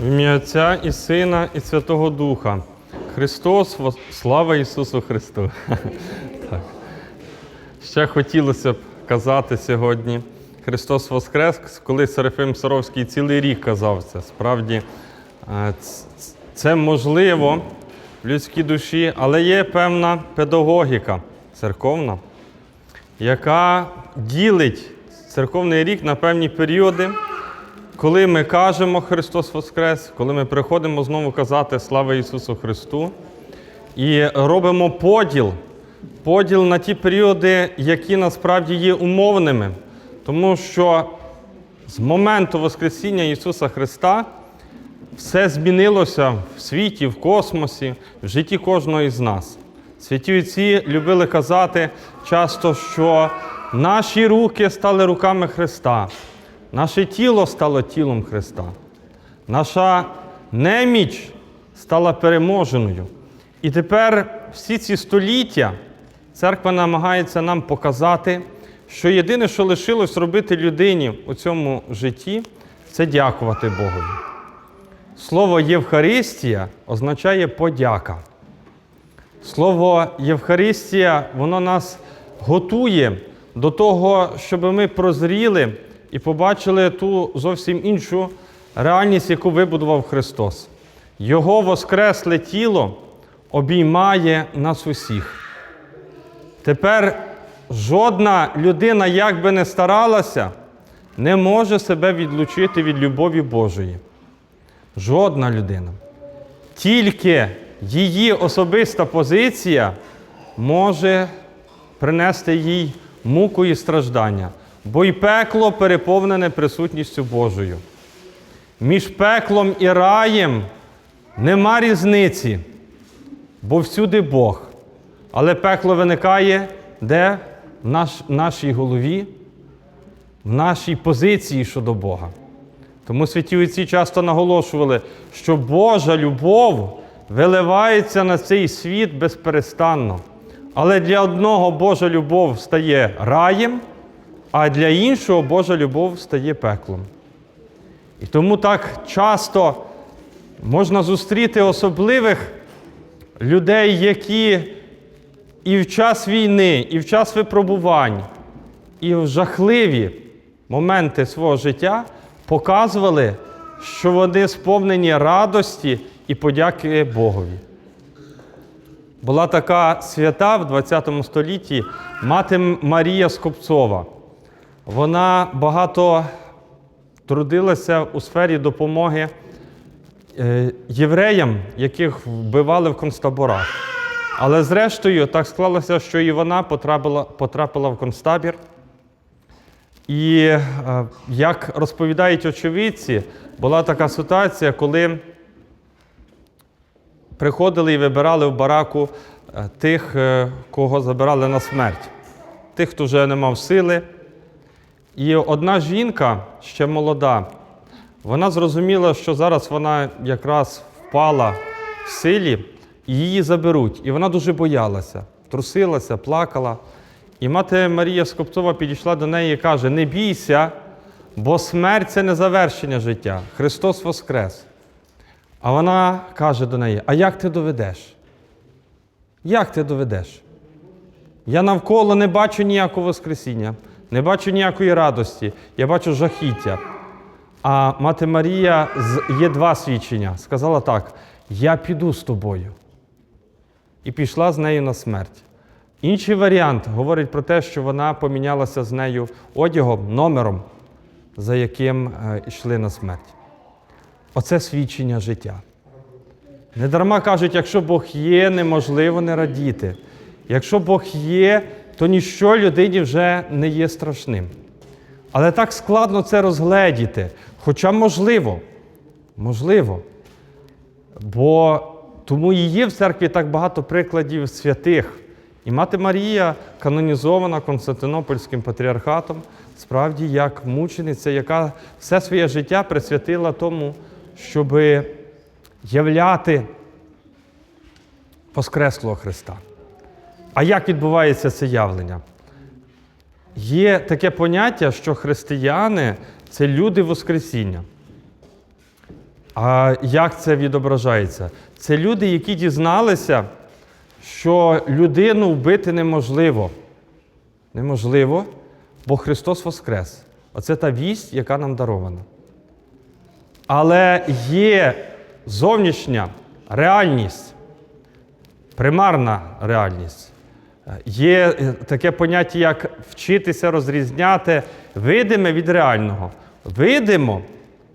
В ім'я Отця і Сина, і Святого Духа. Христос, слава Ісусу Христу. Так. Ще хотілося б казати сьогодні. Христос Воскрес, коли Серафим Саровський цілий рік казав це. Справді, е, це можливо в людській душі, але є певна педагогіка церковна, яка ділить церковний рік на певні періоди, коли ми кажемо Христос Воскрес, коли ми приходимо знову казати Слава Ісусу Христу і робимо поділ, поділ на ті періоди, які насправді є умовними, тому що з моменту Воскресіння Ісуса Христа все змінилося в світі, в космосі, в житті кожного із нас. Святі отці любили казати часто, що наші руки стали руками Христа, наше тіло стало тілом Христа, наша неміч стала переможеною. І тепер всі ці століття церква намагається нам показати, що єдине, що лишилось робити людині у цьому житті, це дякувати Богові. Слово Євхаристія означає подяка. Слово Євхаристія, воно нас готує до того, щоб ми прозріли і побачили ту зовсім іншу реальність, яку вибудував Христос. Його воскресле тіло обіймає нас усіх. Тепер жодна людина, як би не старалася, не може себе відлучити від любові Божої. Жодна людина. Тільки її особиста позиція може принести їй муку і страждання, бо й пекло переповнене присутністю Божою. Між пеклом і раєм нема різниці, бо всюди Бог. Але пекло виникає де? В наш, нашій голові, в нашій позиції щодо Бога. Тому святі отці часто наголошували, що Божа любов виливається на цей світ безперестанно. Але для одного Божа любов стає раєм, а для іншого Божа любов стає пеклом. І тому так часто можна зустріти особливих людей, які і в час війни, і в час випробувань, і в жахливі моменти свого життя показували, що вони сповнені радості і подяки Богові. Була така свята в ХХ столітті мати Марія Скопцова. Вона багато трудилася у сфері допомоги е, євреям, яких вбивали в концтаборах. Але зрештою так склалося, що і вона потрапила, потрапила в концтабір. І е, як розповідають очевидці, була така ситуація, коли приходили і вибирали в бараку е, тих, кого забирали на смерть, тих, хто вже не мав сили. І одна жінка, ще молода, вона зрозуміла, що зараз вона якраз впала в силі, і її заберуть. І вона дуже боялася, трусилася, плакала. І мати Марія Скопцова підійшла до неї і каже: Не бійся, бо смерть це не завершення життя. Христос Воскрес. А вона каже до неї: А як ти доведеш? Як ти доведеш? Я навколо не бачу ніякого Воскресіння, не бачу ніякої радості, я бачу жахіття. А мати Марія є два свідчення. Сказала так: Я піду з тобою. І пішла з нею на смерть. Інший варіант говорить про те, що вона помінялася з нею одягом, номером, за яким е, йшли на смерть. Оце свідчення життя. Недарма кажуть, якщо Бог є, неможливо не радіти. Якщо Бог є, то ніщо людині вже не є страшним. Але так складно це розгледіти. Хоча можливо, можливо. Бо тому і є в церкві так багато прикладів святих. І мати Марія канонізована Константинопольським патріархатом, справді як мучениця, яка все своє життя присвятила тому, щоб являти Воскреслого Христа. А як відбувається це явлення? Є таке поняття, що християни це люди Воскресіння. А як це відображається? Це люди, які дізналися, що людину вбити неможливо. Неможливо, бо Христос Воскрес. Оце та вість, яка нам дарована. Але є зовнішня реальність, примарна реальність. Є е, таке поняття, як вчитися розрізняти видиме від реального. Видимо,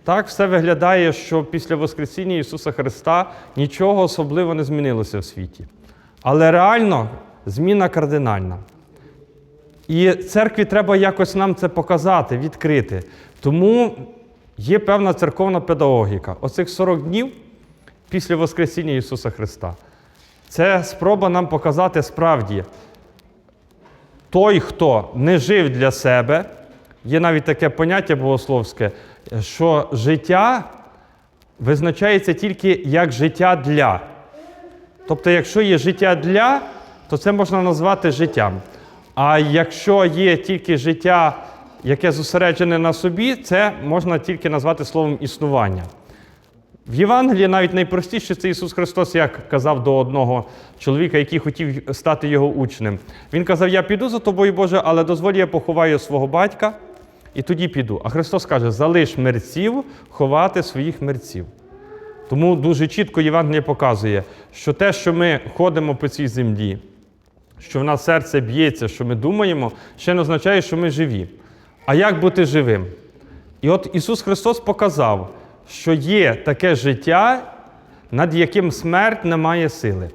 так все виглядає, що після Воскресіння Ісуса Христа нічого особливо не змінилося в світі. Але реально зміна кардинальна. І церкві треба якось нам це показати, відкрити. Тому є певна церковна педагогіка. Оцих 40 днів після Воскресіння Ісуса Христа. Це спроба нам показати справді, той, хто не жив для себе, є навіть таке поняття богословське, що життя визначається тільки як життя для. Тобто, якщо є життя для, то це можна назвати життям. А якщо є тільки життя, яке зосереджене на собі, це можна тільки назвати словом існування. В Євангелії навіть найпростіше це Ісус Христос, як казав до одного чоловіка, який хотів стати його учнем. Він казав: Я піду за тобою, Боже, але дозволь, я поховаю свого батька і тоді піду. А Христос каже: залиш мерців ховати своїх мерців. Тому дуже чітко Євангеліє показує, що те, що ми ходимо по цій землі, що в нас серце б'ється, що ми думаємо, ще не означає, що ми живі. А як бути живим? І от Ісус Христос показав, що є таке життя, над яким смерть не має сили.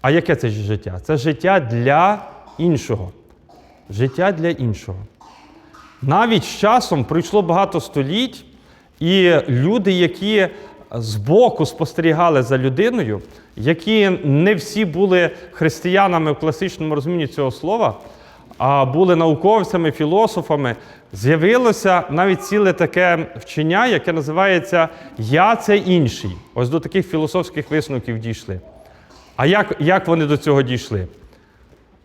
А яке це життя? Це життя для іншого. Життя для іншого. Навіть з часом пройшло багато століть, і люди, які збоку спостерігали за людиною, які не всі були християнами в класичному розумінні цього слова, а були науковцями, філософами, з'явилося навіть ціле таке вчення, яке називається Я це інший. Ось до таких філософських висновків дійшли. А як, як вони до цього дійшли?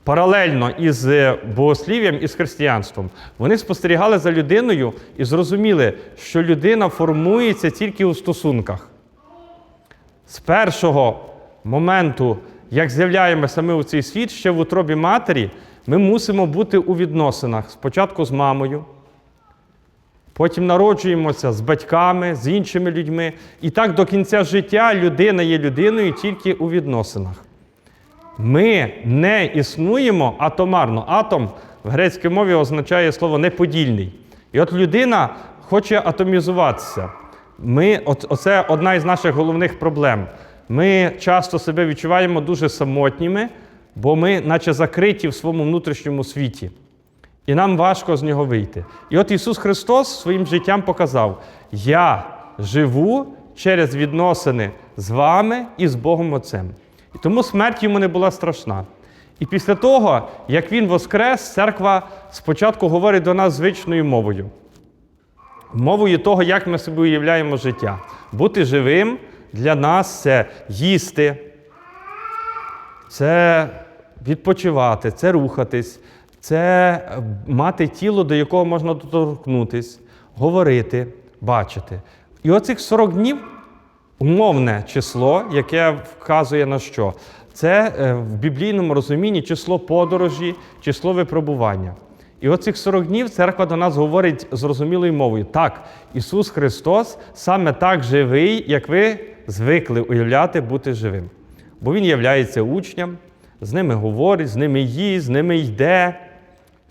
Паралельно із богослів'ям і з християнством. Вони спостерігали за людиною і зрозуміли, що людина формується тільки у стосунках. З першого моменту, як з'являємося ми у цей світ, ще в утробі матері, ми мусимо бути у відносинах. Спочатку з мамою, потім народжуємося з батьками, з іншими людьми. І так до кінця життя людина є людиною тільки у відносинах. Ми не існуємо атомарно. Атом в грецькій мові означає слово неподільний. І от людина хоче атомізуватися. Ми, Оце одна із наших головних проблем. Ми часто себе відчуваємо дуже самотніми, бо ми, наче закриті в своєму внутрішньому світі. І нам важко з нього вийти. І от Ісус Христос своїм життям показав: Я живу через відносини з вами і з Богом Отцем. І тому смерть йому не була страшна. І після того, як він воскрес, церква спочатку говорить до нас звичною мовою. Мовою того, як ми собі уявляємо життя. Бути живим для нас це їсти, це відпочивати, це рухатись, це мати тіло, до якого можна доторкнутись, говорити, бачити. І оцих 40 днів умовне число, яке вказує на що? Це е, в біблійному розумінні число подорожі, число випробування. І оцих 40 днів церква до нас говорить зрозумілою мовою. Так, Ісус Христос саме так живий, як ви звикли уявляти бути живим. Бо Він являється учням, з ними говорить, з ними їсть, з ними йде.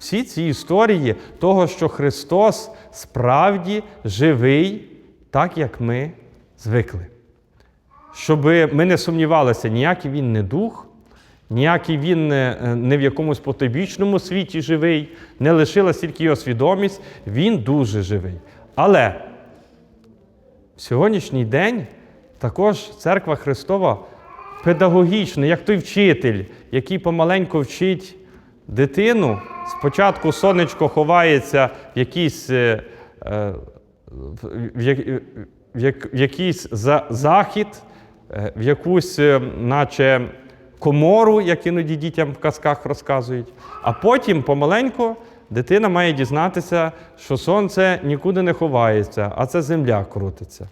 Всі ці історії того, що Христос справді живий, так як ми звикли. Щоб ми не сумнівалися, ніякий він не дух, ніякий він не, не в якомусь потойбічному світі живий, не лишилась тільки його свідомість, він дуже живий. Але в сьогоднішній день також церква Христова педагогічна, як той вчитель, який помаленьку вчить дитину. Спочатку сонечко ховається в якийсь, е, е, в в в якийсь за- захід, е, в якусь, е, наче комору, як іноді дітям в казках розказують. А потім помаленьку дитина має дізнатися, що сонце нікуди не ховається, а це земля крутиться.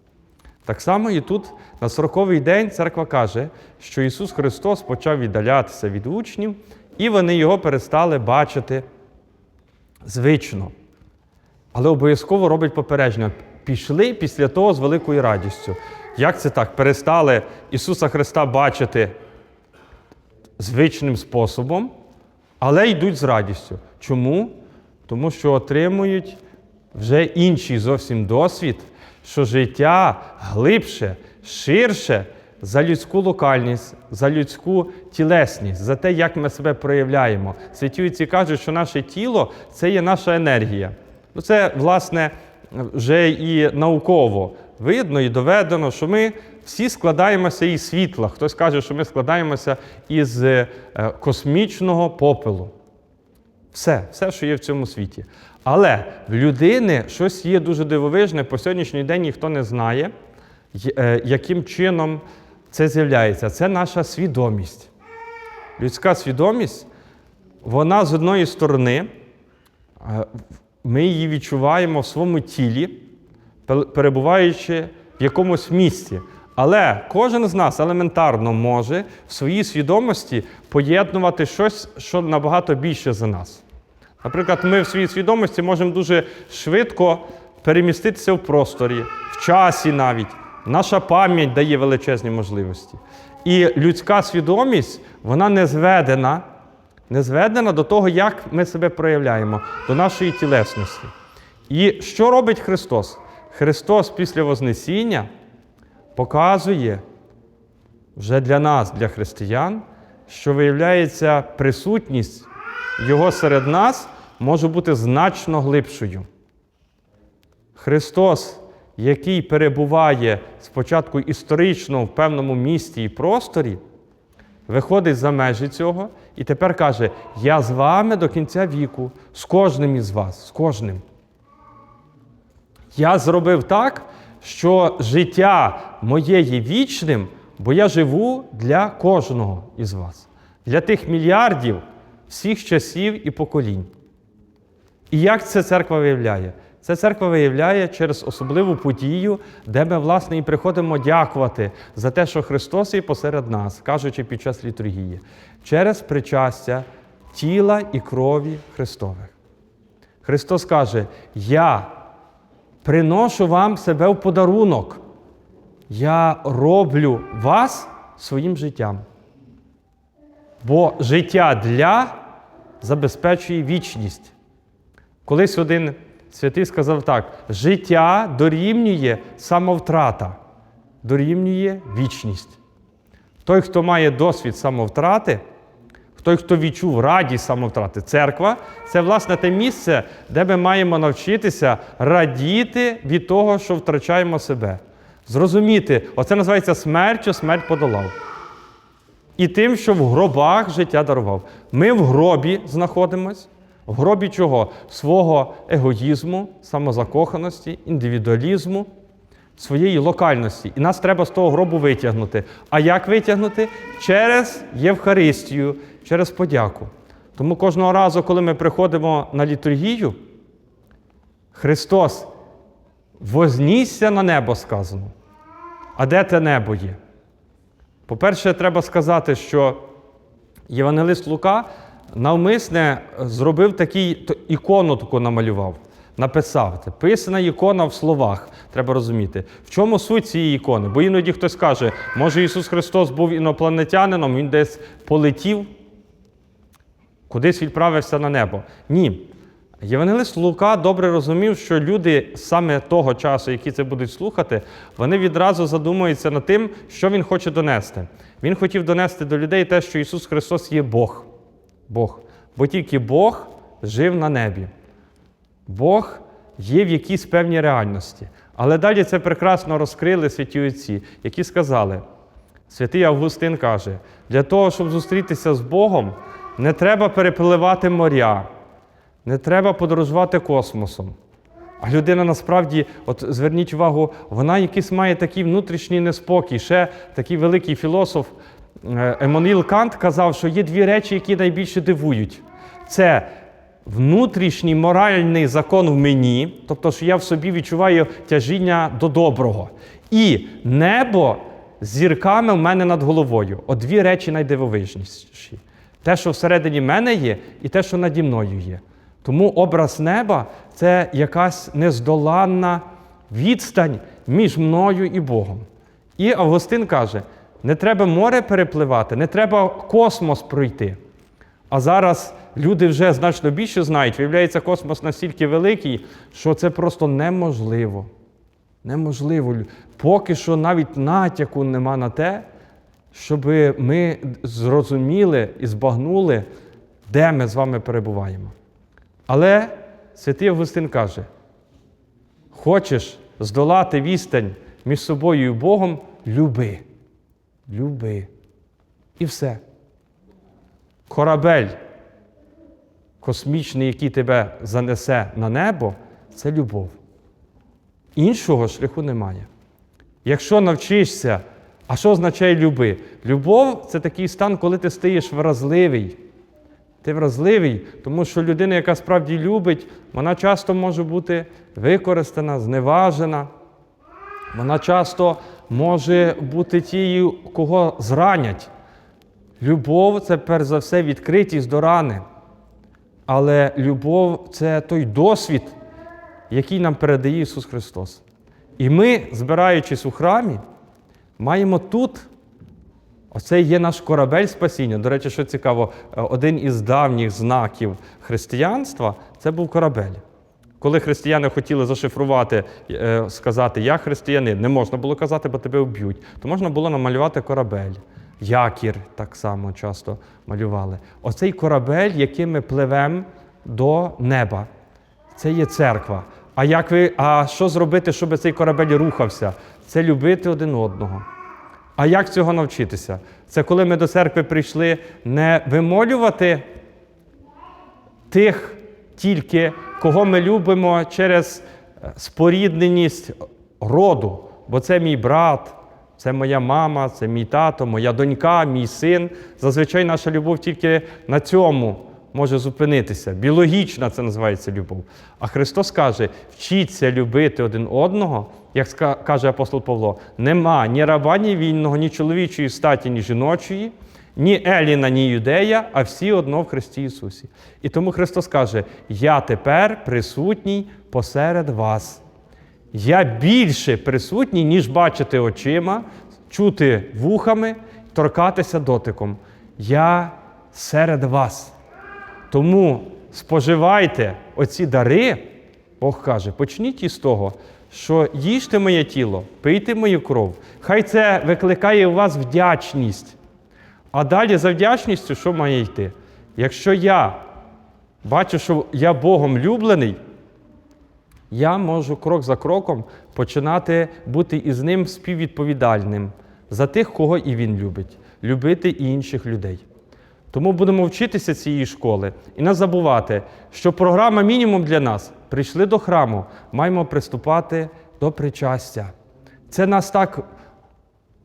Так само і тут на 40-й день церква каже, що Ісус Христос почав віддалятися від учнів, і вони його перестали бачити звично. Але обов'язково робить попередження. Пішли після того з великою радістю. Як це так? Перестали Ісуса Христа бачити звичним способом, але йдуть з радістю. Чому? Тому що отримують вже інший зовсім досвід, що життя глибше, ширше за людську локальність, за людську тілесність, за те, як ми себе проявляємо. Святі отці кажуть, що наше тіло це є наша енергія. Ну, Це, власне, вже і науково видно і доведено, що ми всі складаємося із світла. Хтось каже, що ми складаємося із е, космічного попелу. Все, все, що є в цьому світі. Але в людини щось є дуже дивовижне. По сьогоднішній день ніхто не знає, е, яким чином це з'являється. Це наша свідомість. Людська свідомість, вона з одної сторони, е, ми її відчуваємо в своєму тілі, перебуваючи в якомусь місці. Але кожен з нас елементарно може в своїй свідомості поєднувати щось, що набагато більше за нас. Наприклад, ми в своїй свідомості можемо дуже швидко переміститися в просторі, в часі навіть. Наша пам'ять дає величезні можливості. І людська свідомість, вона не зведена, не зведена до того, як ми себе проявляємо, до нашої тілесності. І що робить Христос? Христос після Вознесіння показує вже для нас, для християн, що виявляється присутність Його серед нас може бути значно глибшою. Христос, який перебуває спочатку історично в певному місті і просторі, виходить за межі цього і тепер каже: Я з вами до кінця віку, з кожним із вас, з кожним. Я зробив так, що життя моє є вічним, бо я живу для кожного із вас, для тих мільярдів всіх часів і поколінь. І як це церква виявляє? Це церква виявляє через особливу подію, де ми, власне, і приходимо дякувати за те, що Христос є посеред нас, кажучи під час літургії, через причастя тіла і крові Христових. Христос каже: Я приношу вам себе в подарунок. Я роблю вас своїм життям. Бо життя для забезпечує вічність. Колись один святий сказав так: життя дорівнює самовтрата, дорівнює вічність. Той, хто має досвід самовтрати, той, хто відчув радість самовтрати, церква це власне те місце, де ми маємо навчитися радіти від того, що втрачаємо себе. Зрозуміти, оце називається смертю, смерть подолав. І тим, що в гробах життя дарував. Ми в гробі знаходимось. В гробі чого? Свого егоїзму, самозакоханості, індивідуалізму, своєї локальності. І нас треба з того гробу витягнути. А як витягнути? Через Євхаристію, через подяку. Тому кожного разу, коли ми приходимо на літургію, Христос вознісся на небо сказано. А де те небо є? По-перше, треба сказати, що Євангелист Лука навмисне зробив такий ікону таку намалював, написав. Це писана ікона в словах. Треба розуміти. В чому суть цієї ікони? Бо іноді хтось каже, може Ісус Христос був інопланетянином, Він десь полетів, кудись відправився на небо. Ні. Євангелист Лука добре розумів, що люди саме того часу, які це будуть слухати, вони відразу задумуються над тим, що він хоче донести. Він хотів донести до людей те, що Ісус Христос є Бог. Бог. Бо тільки Бог жив на небі. Бог є в якійсь певній реальності. Але далі це прекрасно розкрили святі отці, які сказали, святий Августин каже, для того, щоб зустрітися з Богом, не треба перепливати моря, не треба подорожувати космосом. А людина насправді, от зверніть увагу, вона якийсь має такий внутрішній неспокій. Ще такий великий філософ Еммануїл Кант казав, що є дві речі, які найбільше дивують. Це внутрішній моральний закон в мені, тобто, що я в собі відчуваю тяжіння до доброго. І небо з зірками в мене над головою. От дві речі найдивовижніші: те, що всередині мене є, і те, що наді мною є. Тому образ неба це якась нездоланна відстань між мною і Богом. І Августин каже: не треба море перепливати, не треба космос пройти. А зараз люди вже значно більше знають, виявляється, космос настільки великий, що це просто неможливо. Неможливо. Поки що навіть натяку нема на те, щоб ми зрозуміли і збагнули, де ми з вами перебуваємо. Але святий Августин каже: хочеш здолати відстань між собою і Богом, люби. Люби. І все. Корабель космічний, який тебе занесе на небо, це любов. Іншого шляху немає. Якщо навчишся, а що означає люби? Любов це такий стан, коли ти стаєш вразливий. Ти вразливий, тому що людина, яка справді любить, вона часто може бути використана, зневажена. Вона часто може бути тією, кого зранять. Любов це перш за все відкритість до рани. Але любов це той досвід, який нам передає Ісус Христос. І ми, збираючись у храмі, маємо тут. Оце є наш корабель спасіння. До речі, що цікаво, е, один із давніх знаків християнства це був корабель. Коли християни хотіли зашифрувати, е, сказати Я християнин, не можна було казати, бо тебе вб'ють, то можна було намалювати корабель. Якір так само часто малювали. Оцей корабель, яким ми пливемо до неба, це є церква. А як ви, а що зробити, щоб цей корабель рухався? Це любити один одного. А як цього навчитися? Це коли ми до церкви прийшли не вимолювати тих тільки, кого ми любимо через е, спорідненість роду, бо це мій брат, це моя мама, це мій тато, моя донька, мій син. Зазвичай наша любов тільки на цьому може зупинитися. Біологічна це називається любов. А Христос каже: вчіться любити один одного, як каже апостол Павло, нема ні раба, ні вільного, ні чоловічої статі, ні жіночої, ні Еліна, ні юдея, а всі одно в Христі Ісусі. І тому Христос каже: Я тепер присутній посеред вас. Я більше присутній, ніж бачити очима, чути вухами, торкатися дотиком. Я серед вас. Тому споживайте оці дари, Бог каже, почніть із того, що їжте моє тіло, пийте мою кров. Хай це викликає у вас вдячність. А далі за вдячністю, що має йти? Якщо я бачу, що я Богом люблений, я можу крок за кроком починати бути із ним співвідповідальним за тих, кого і він любить, любити і інших людей. Тому будемо вчитися цієї школи і не забувати, що програма мінімум для нас прийшли до храму, маємо приступати до причастя. Це нас так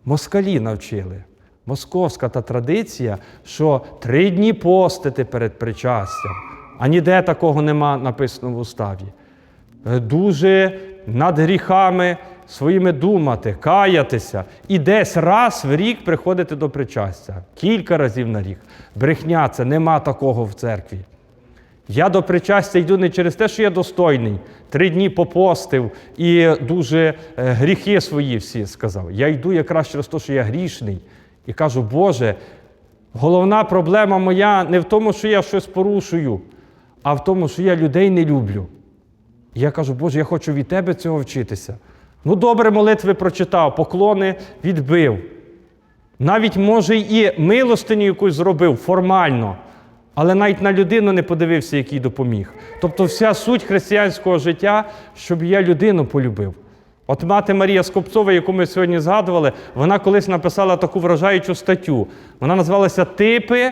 москалі навчили. Московська та традиція, що три дні постити перед причастям, а ніде такого нема написано в уставі. Е, Дуже над гріхами своїми думати, каятися і десь раз в рік приходити до причастя. Кілька разів на рік. Брехня це нема такого в церкві. Я до причастя йду не через те, що я достойний, три дні попостив і дуже е, гріхи свої всі сказав. Я йду якраз через те, що я грішний. І кажу, Боже, головна проблема моя не в тому, що я щось порушую, а в тому, що я людей не люблю. І я кажу, Боже, я хочу від Тебе цього вчитися. Ну, добре, молитви прочитав, поклони відбив. Навіть, може, і милостиню якусь зробив формально, але навіть на людину не подивився, який допоміг. Тобто, вся суть християнського життя, щоб я людину полюбив. От мати Марія Скопцова, яку ми сьогодні згадували, вона колись написала таку вражаючу статтю. Вона називалася Типи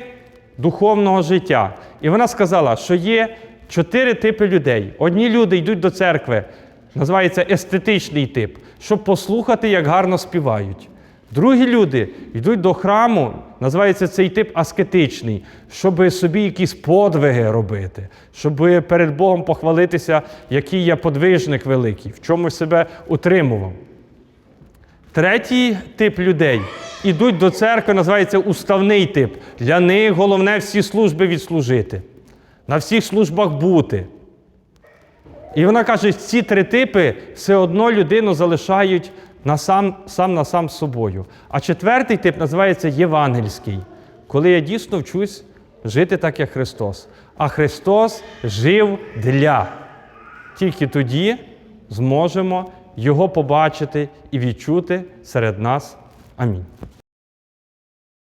духовного життя. І вона сказала, що є чотири типи людей. Одні люди йдуть до церкви, називається естетичний тип, щоб послухати, як гарно співають. Другі люди йдуть до храму, називається цей тип аскетичний, щоб собі якісь подвиги робити, щоб перед Богом похвалитися, який я подвижник великий, в чомусь себе утримував. Третій тип людей ідуть до церкви, називається уставний тип. Для них головне всі служби відслужити, на всіх службах бути. І вона каже, ці три типи все одно людину залишають на сам, сам на сам з собою. А четвертий тип називається євангельський, коли я дійсно вчусь жити так, як Христос. А Христос жив для. Тільки тоді зможемо Його побачити і відчути серед нас. Амінь.